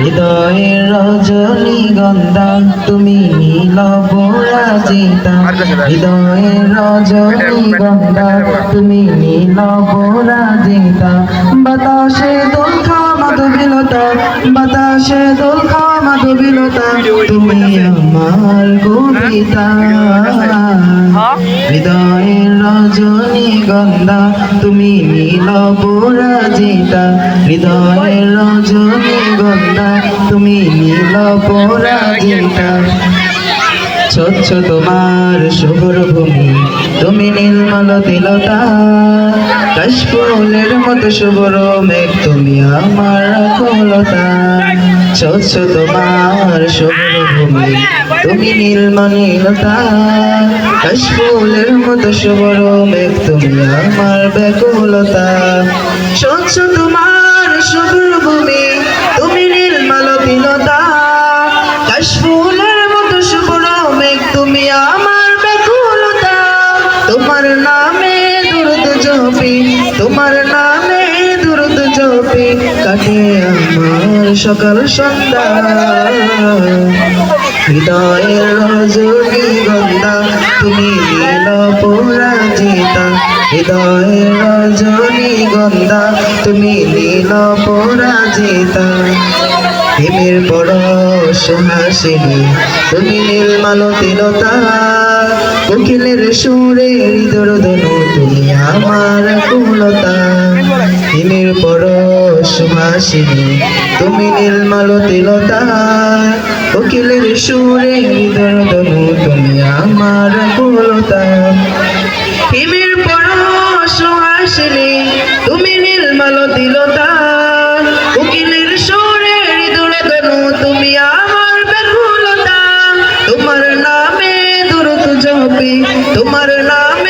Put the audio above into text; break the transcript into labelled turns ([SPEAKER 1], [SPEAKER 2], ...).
[SPEAKER 1] হৃদয়ের রজনীগন্ধা তুমি নীল পরাজিতা হৃদয়ের রজনীগন্ধা তুমি নীল পরাজিতা বাতাসে দোলখা মাধবিলতা বাতাসে দোলখা মাধবিলতা তুমি আমার কবিতা হৃদয়ের রজনীগন্ধা তুমি নীল পরাজিতা। হৃদয়ের রজনীগন্ধা তুমি নীল পরাজিতা। স্বচ্ছ তোমার শুভ্র ভূমি তুমি নির্মল তিলতা। কাশফুলের মতো শুভ্র মেঘ, তুমি আমার কলতা স্বচ্ছ তোমার শুভ্র ভূমি তুমি নির্মল নীলতা কাশফুলের মতো শুভ্র মেঘ তুমি আমার ব্যাকুলতা। স্বচ্ছ তোমার শুভ্র ভূমি তুমি নির্মল তিলতা কাশফুলের মতো শুভ্র মেঘ তুমি আমার ব্যাকুলতা। তোমার নামে দুরুদ জপি, তোমার কাটে আমার সকাল সন্ধ্যা। হৃদয়ের রজনী গন্ধা তুমি নীল পরাজিতা। হৃদয়ের রজনী গন্ধা তুমি নীল পরাজিতা। হিমের বড় সুহাসিনী তুমি নীলমাল তিলতা কোকিলের সুরে হৃদরদনু তুমি আমার কুলতা। হিমের বড় সুহাসিনী তুমি নীলমাল তিলতা কোকিলের সুরে হৃদরদনু তুমি আমার কুলতা। হিমের বড় সুহাসিনী তুমি নীলমাল তিলতা হৃদরদনু তুমি তোমার নামে